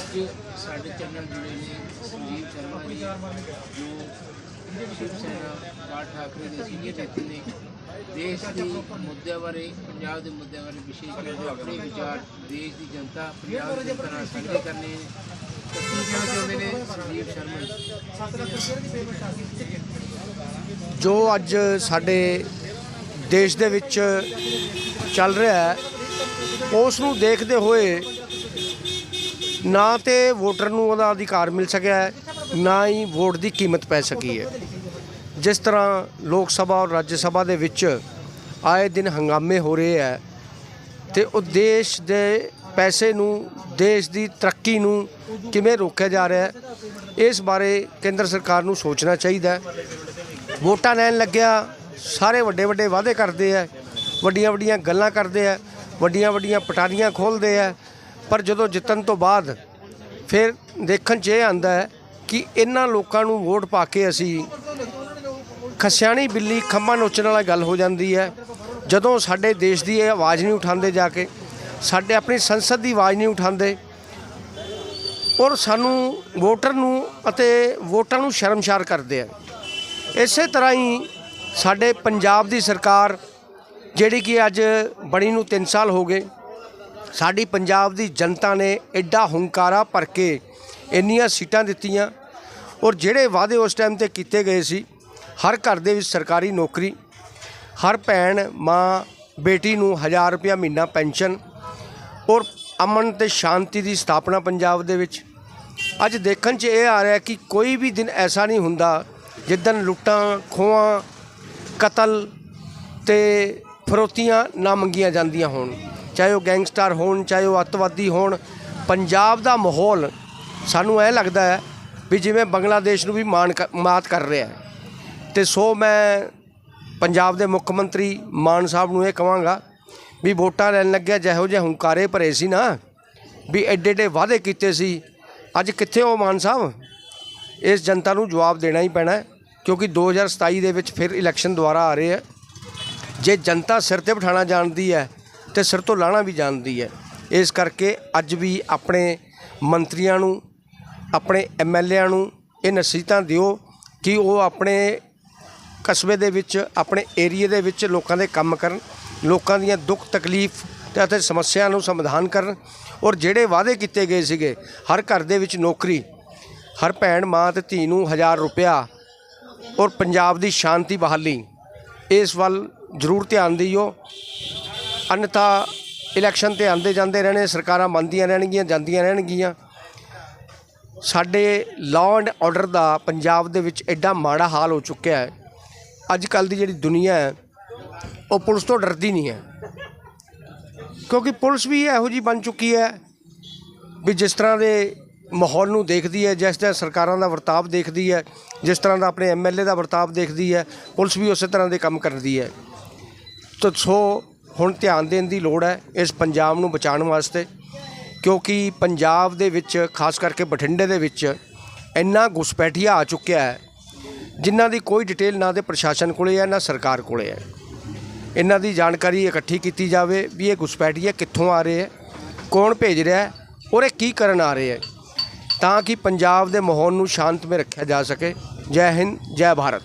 ਅੱਜ ਸਾਡੇ ਚੈਨਲ ਜੁੜੇ ਨੇ ਸੰਜੀਵ ਸ਼ਰਮਾ ਜੀ, ਜੋ ਸ਼ਿਵ ਸੈਨਾ ਰਾਜ ਠਾਕਰੇ ਦੇ ਸੀਨੀਅਰ ਨੇਤਾ ਨੇ ਦੇਸ਼ ਦੇ ਮੁੱਦਿਆਂ ਬਾਰੇ, ਪੰਜਾਬ ਦੇ ਮੁੱਦਿਆਂ ਬਾਰੇ ਵਿਸ਼ੇਸ਼ ਤੌਰ ਆਪਣੇ ਵਿਚਾਰ, ਦੇਸ਼ ਦੀ ਜਨਤਾ, ਪੰਜਾਬ ਦੀ ਨਾਲ ਸਾਂਝੇ ਕਰਨੇ ਨੇ। ਤਾਂ ਕੀ ਸੰਜੀਵ ਸ਼ਰਮਾ ਜੋ ਅੱਜ ਸਾਡੇ ਦੇਸ਼ ਦੇ ਵਿੱਚ ਚੱਲ ਰਿਹਾ ਹੈ, ਉਸ ਨੂੰ ਦੇਖਦੇ ਹੋਏ ਨਾ ਤੇ ਵੋਟਰ ਨੂੰ ਉਹਦਾ ਅਧਿਕਾਰ ਮਿਲ ਸਕਿਆ ਹੈ, ਨਾ ਹੀ ਵੋਟ ਦੀ ਕੀਮਤ ਪੈ ਸਕੀ ਹੈ। ਜਿਸ ਤਰ੍ਹਾਂ ਲੋਕ ਸਭਾ ਔਰ ਰਾਜ ਸਭਾ ਦੇ ਵਿੱਚ ਆਏ ਦਿਨ ਹੰਗਾਮੇ ਹੋ ਰਹੇ ਹੈ ਤੇ ਉਹ ਦੇਸ਼ ਦੇ ਪੈਸੇ ਨੂੰ, ਦੇਸ਼ ਦੀ ਤਰੱਕੀ ਨੂੰ ਕਿਵੇਂ ਰੋਕਿਆ ਜਾ ਰਿਹਾ ਹੈ, ਇਸ ਬਾਰੇ ਕੇਂਦਰ ਸਰਕਾਰ ਨੂੰ ਸੋਚਣਾ ਚਾਹੀਦਾ ਹੈ। ਵੋਟਾਂ ਲੈਣ ਲੱਗਿਆ, ਸਾਰੇ ਵੱਡੇ ਵੱਡੇ ਵਾਅਦੇ ਕਰਦੇ ਆ ਵੱਡੀਆਂ ਵੱਡੀਆਂ ਗੱਲਾਂ ਕਰਦੇ ਆ ਵੱਡੀਆਂ ਵੱਡੀਆਂ ਪਟਾਰੀਆਂ ਖੋਲਦੇ ਆ ਪਰ ਜਦੋਂ ਜਿੱਤਣ ਤੋਂ ਬਾਅਦ ਫਿਰ ਦੇਖਣ 'ਚ ਇਹ ਆਂਦਾ ਹੈ ਕਿ ਇਹਨਾਂ ਲੋਕਾਂ ਨੂੰ ਵੋਟ ਪਾ ਕੇ ਅਸੀਂ ਖਸਿਆਣੀ ਬਿੱਲੀ ਖੰਭਾ ਨੋਚਣ ਵਾਲਾ ਗੱਲ ਹੋ ਜਾਂਦੀ ਹੈ। ਜਦੋਂ ਸਾਡੇ ਦੇਸ਼ ਦੀ ਇਹ ਆਵਾਜ਼ ਨਹੀਂ ਉਠਾਉਂਦੇ ਜਾ ਕੇ, ਸਾਡੇ ਆਪਣੀ ਸੰਸਦ ਦੀ ਆਵਾਜ਼ ਨਹੀਂ ਉਠਾਉਂਦੇ, ਔਰ ਸਾਨੂੰ ਵੋਟਰ ਨੂੰ ਅਤੇ ਵੋਟਾਂ ਨੂੰ ਸ਼ਰਮਸ਼ਾਰ ਕਰਦੇ ਆ। ਇਸੇ ਤਰ੍ਹਾਂ ਹੀ ਸਾਡੇ ਪੰਜਾਬ ਦੀ ਸਰਕਾਰ, ਜਿਹੜੀ ਕਿ ਅੱਜ ਬਣੀ ਨੂੰ 3 ਸਾਲ ਹੋ ਗਏ ਸਾਡੀ ਪੰਜਾਬ ਦੀ ਜਨਤਾ ਨੇ ਐਡਾ ਹੰਕਾਰਾ ਭਰ ਕੇ ਇੰਨੀਆਂ ਸੀਟਾਂ ਦਿੱਤੀਆਂ ਔਰ ਜਿਹੜੇ ਵਾਅਦੇ ਉਸ ਟਾਈਮ ਤੇ ਕੀਤੇ ਗਏ ਸੀ, ਹਰ ਘਰ ਦੇ ਵਿੱਚ ਸਰਕਾਰੀ ਨੌਕਰੀ, ਹਰ ਭੈਣ, ਮਾਂ, ਬੇਟੀ ਨੂੰ 1000 ਰੁਪਇਆ ਮਹੀਨਾ ਪੈਨਸ਼ਨ ਔਰ ਅਮਨ ਤੇ ਸ਼ਾਂਤੀ ਦੀ ਸਥਾਪਨਾ ਪੰਜਾਬ ਦੇ ਵਿੱਚ। ਅੱਜ ਦੇਖਣ 'ਚ ਇਹ ਆ ਰਿਹਾ ਕਿ ਕੋਈ ਵੀ ਦਿਨ ਐਸਾ ਨਹੀਂ ਹੁੰਦਾ ਜਿੱਦਨ ਲੁੱਟਾਂ, ਖੋਹਾਂ, ਕਤਲ ਤੇ ਫਰੋਤੀਆਂ ਨਾ ਮੰਗੀਆਂ ਜਾਂਦੀਆਂ ਹੋਣ। ਚਾਹੇ ਉਹ ਗੈਂਗਸਟਰ ਹੋਣ, ਚਾਹੇ ਉਹ ਅੱਤਵਾਦੀ ਹੋਣ, ਪੰਜਾਬ ਦਾ ਮਾਹੌਲ ਸਾਨੂੰ ਇਹ ਲੱਗਦਾ ਹੈ ਵੀ ਜਿਵੇਂ ਬੰਗਲਾਦੇਸ਼ ਨੂੰ ਵੀ ਮਾਨ ਕ- ਮਾਤ ਕਰ ਰਿਹਾ ਹੈ। ਤੇ ਸੋ ਮੈਂ ਪੰਜਾਬ ਦੇ ਮੁੱਖ ਮੰਤਰੀ ਮਾਨ ਸਾਹਿਬ ਨੂੰ ਇਹ ਕਹਾਂਗਾ ਵੀ ਵੋਟਾਂ ਲੈਣ ਲੱਗਿਆ ਜਿਹੋ ਜਿਹੇ ਹੁੰਕਾਰੇ ਭਰੇ ਸੀ ਨਾ, ਵੀ ਐਡੇ ਐਡੇ ਵਾਅਦੇ ਕੀਤੇ ਸੀ, ਅੱਜ ਕਿੱਥੇ ਹੋ ਮਾਨ ਸਾਹਿਬ? ਇਸ ਜਨਤਾ ਨੂੰ ਜਵਾਬ ਦੇਣਾ ਹੀ ਪੈਣਾ ਹੈ, ਕਿਉਂਕਿ 2027 ਦੇ ਵਿੱਚ ਫਿਰ ਇਲੈਕਸ਼ਨ ਦੁਆਰਾ ਆ ਰਹੇ ਹੈ। ਜੇ ਜਨਤਾ ਸਿਰ ਤੇ ਬਿਠਾਣਾ ਜਾਣਦੀ ਹੈ ਤੇ ਸਿਰ ਤੋਂ ਲਾਣਾ ਵੀ ਜਾਣਦੀ ਹੈ। ਇਸ ਕਰਕੇ ਅੱਜ ਵੀ ਆਪਣੇ ਮੰਤਰੀਆਂ ਨੂੰ, ਆਪਣੇ ਐਮਐਲਏਆਂ ਨੂੰ ਇਹ ਨਸੀਹਤਾਂ ਦਿਓ ਕਿ ਉਹ ਆਪਣੇ ਕਸਬੇ ਦੇ ਵਿੱਚ, ਆਪਣੇ ਏਰੀਏ ਦੇ ਵਿੱਚ ਲੋਕਾਂ ਦੇ ਕੰਮ ਕਰਨ, ਲੋਕਾਂ ਦੀਆਂ ਦੁੱਖ ਤਕਲੀਫ ਤੇ ਅਤੇ ਸਮੱਸਿਆ ਨੂੰ ਸਮਾਧਾਨ ਕਰਨ ਔਰ ਜਿਹੜੇ ਵਾਅਦੇ ਕੀਤੇ ਗਏ ਸੀਗੇ, ਹਰ ਘਰ ਦੇ ਵਿੱਚ ਨੌਕਰੀ, ਹਰ ਭੈਣ ਮਾਂ ਤੇ ਧੀ ਨੂੰ 1000 ਰੁਪਇਆ ਔਰ ਪੰਜਾਬ ਦੀ ਸ਼ਾਂਤੀ ਬਹਾਲੀ, ਇਸ ਵੱਲ ਜ਼ਰੂਰ ਧਿਆਨ ਦਿਓ। ਅਨਥਾ ਇਲੈਕਸ਼ਨ ਤੇ ਆਉਂਦੇ ਜਾਂਦੇ ਰਹਿਣੇ, ਸਰਕਾਰਾਂ ਮੰਨਦੀਆਂ ਰਹਿਣਗੀਆਂ, ਜਾਂਦੀਆਂ ਰਹਿਣਗੀਆਂ। ਸਾਡੇ ਲਾਅ ਐਂਡ ਆਰਡਰ ਦਾ ਪੰਜਾਬ ਦੇ ਵਿੱਚ ਐਡਾ ਮਾੜਾ ਹਾਲ ਹੋ ਚੁੱਕਿਆ ਹੈ। ਅੱਜ ਕੱਲ ਦੀ ਜਿਹੜੀ ਦੁਨੀਆ ਹੈ, ਉਹ ਪੁਲਿਸ ਤੋਂ ਡਰਦੀ ਨਹੀਂ ਹੈ। ਕਿਉਂਕਿ ਪੁਲਿਸ ਵੀ ਇਹੋ ਜੀ ਬਣ ਚੁੱਕੀ ਹੈ ਵੀ ਜਿਸ ਤਰ੍ਹਾਂ ਦੇ ਮਾਹੌਲ ਨੂੰ ਦੇਖਦੀ ਹੈ, ਜਿਸ ਤਰ੍ਹਾਂ ਸਰਕਾਰਾਂ ਦਾ ਵਰਤਾਵ ਦੇਖਦੀ ਹੈ, ਜਿਸ ਤਰ੍ਹਾਂ ਦਾ ਆਪਣੇ ਐਮਐਲਏ ਦਾ ਵਰਤਾਵ ਦੇਖਦੀ ਹੈ, ਪੁਲਿਸ ਵੀ ਉਸੇ ਤਰ੍ਹਾਂ ਦੇ ਕੰਮ ਕਰਦੀ ਹੈ। ਤੋ ਸੋ ਹੁਣ ਧਿਆਨ ਦੇਣ ਦੀ ਲੋੜ ਹੈ ਇਸ ਪੰਜਾਬ ਨੂੰ ਬਚਾਉਣ ਵਾਸਤੇ, ਕਿਉਂਕਿ ਪੰਜਾਬ ਦੇ ਵਿੱਚ, ਖਾਸ ਕਰਕੇ ਬਠਿੰਡੇ ਦੇ ਵਿੱਚ ਇੰਨਾ ਘੁਸਪੈਠੀਆ ਆ ਚੁੱਕਿਆ ਹੈ, ਜਿਨ੍ਹਾਂ ਦੀ ਕੋਈ ਡਿਟੇਲ ਨਾ ਦੇ ਪ੍ਰਸ਼ਾਸਨ ਕੋਲੇ ਹੈ, ਨਾ ਸਰਕਾਰ ਕੋਲੇ ਹੈ। ਇਹਨਾਂ ਦੀ ਜਾਣਕਾਰੀ ਇਕੱਠੀ ਕੀਤੀ ਜਾਵੇ ਵੀ ਇਹ ਘੁਸਪੈਠੀਆ ਕਿੱਥੋਂ ਆ ਰਹੇ ਹੈ, ਕੌਣ ਭੇਜ ਰਿਹਾ ਹੈ ਔਰ ਇਹ ਕੀ ਕਰਨ ਆ ਰਹੇ ਹੈ, ਤਾਂ ਕਿ ਪੰਜਾਬ ਦੇ ਮਾਹੌਲ ਨੂੰ ਸ਼ਾਂਤਮਈ ਰੱਖਿਆ ਜਾ ਸਕੇ। ਜੈ ਹਿੰਦ, ਜੈ ਭਾਰਤ।